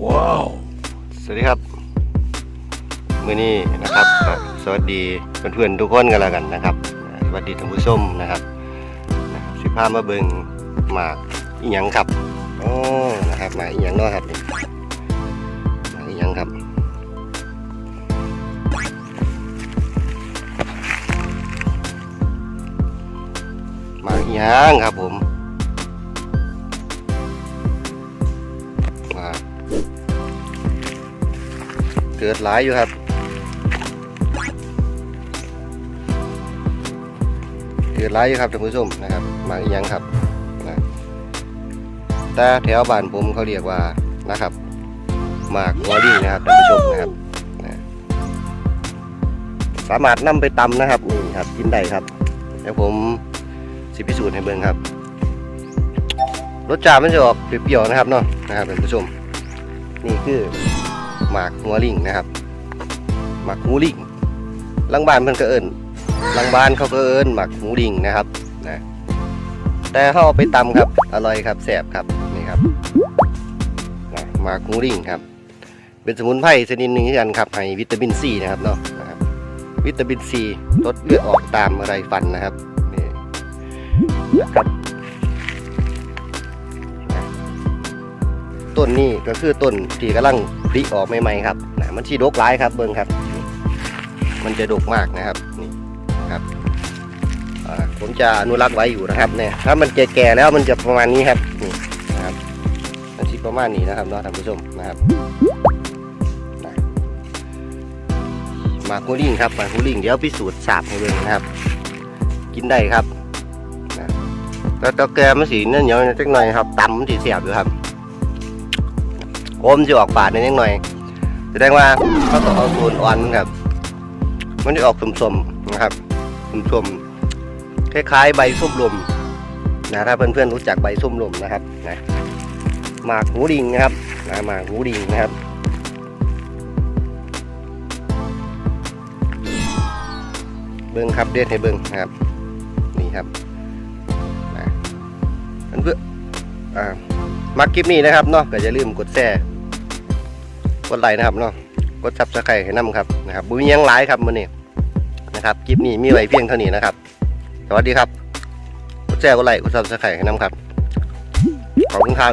ว้าว สวัสดีครับ มื้อนี้นะครับ สวัสดีเพื่อนๆทุกคนกันแล้วกันนะครับ สวัสดีท่านผู้ชมนะครับ สิพามาเบิ่งหมากอีหยังครับโอ๋อนะครับหมากอีหยังเนาะครับหมากอีหยังครับหมากอีหยังครับผม เกิดหลายอยู่ครับเกิดหลายอยู่ครับท่านผู้ชมนะครับหมากอีหยังครับนะแต่แถวบ้านผมเขาเรียกว่านะครับหมากหัวลี่นะครับท่านผู้ชมนะครับนะสามารถนำไปตำนะครับนี่ครับกินได้ครับเดี๋ยวผมสิพิสูจน์ให้เบิ่งครับรสชาติมันจะออกเปรี้ยวๆนะครับเนาะนะครับท่านผู้ชม นี่คือ หมากหัวลิงนะครับ หมากหูลิงลังบ้านเพิ่นก็เอิ้นลังบ้านเขาก็เอิ้นหมากหูลิงนะครับนะแต่เขาเอาไปตำครับอร่อยครับแซบครับนี่ครับนะหมากหูลิงครับ เป็นสมุนไพรชนิดหนึ่งกันครับให้วิตามินซีนะครับเนาะวิตามินซีลดเลือดออกตามอะไรฟันนะครับนี่ครับต้นนี้ก็คือต้นที่กำลัง ผลิออกใหม่ๆครับนะมันชีดกหลายครับเบิ้งครับ มันจะดกมากนะครับนี่ครับผมจะอนุรักษ์ไว้อยู่นะครับเนี่ยถ้ามันแก่ๆแล้วมันจะประมาณนี้ครับนี่นะครับมันชีประมาณนี้นะครับเนาะท่านผู้ชมนะครับมากฮูลิ่งครับมากฮูลิ่งเดี๋ยวพิสูจน์สาบให้เบิ่งนะครับ กินได้ครับแล้วตัวแกมันสีนื้อเหนียวนิดหน่อยครับตำมันสีเสียบอยู่ครับ โอมจะออกฝาดนิดหน่อยแสดงว่าเขาต้องเอาส่วนอ่อนครับ มันจะออกสมๆนะครับสมๆคล้ายๆ ใบส้มลมนะถ้าเพื่อนๆรู้จักใบส้มลมนะครับนะหมากหูดิงนะครับนะหมากหูดิงนะครับเบิ้งครับเด็ดให้เบิ้งนะครับ นี่ครับเพื่ออ่ามาคลิปนี้นะครับเนาะก็อย่าลืมกดแชร์ กดไลค์นะครับเนาะกดซับสไครต์ให้นํครับนะครับบุญยังหลายครับมื้อนี้นะครับคลิปนี้มีไว้เพียงเท่านี้นะครับ สวัสดีครับกดแชร์กดไลค์กดซับสไครต์ให้นํครับขอบคุณครับ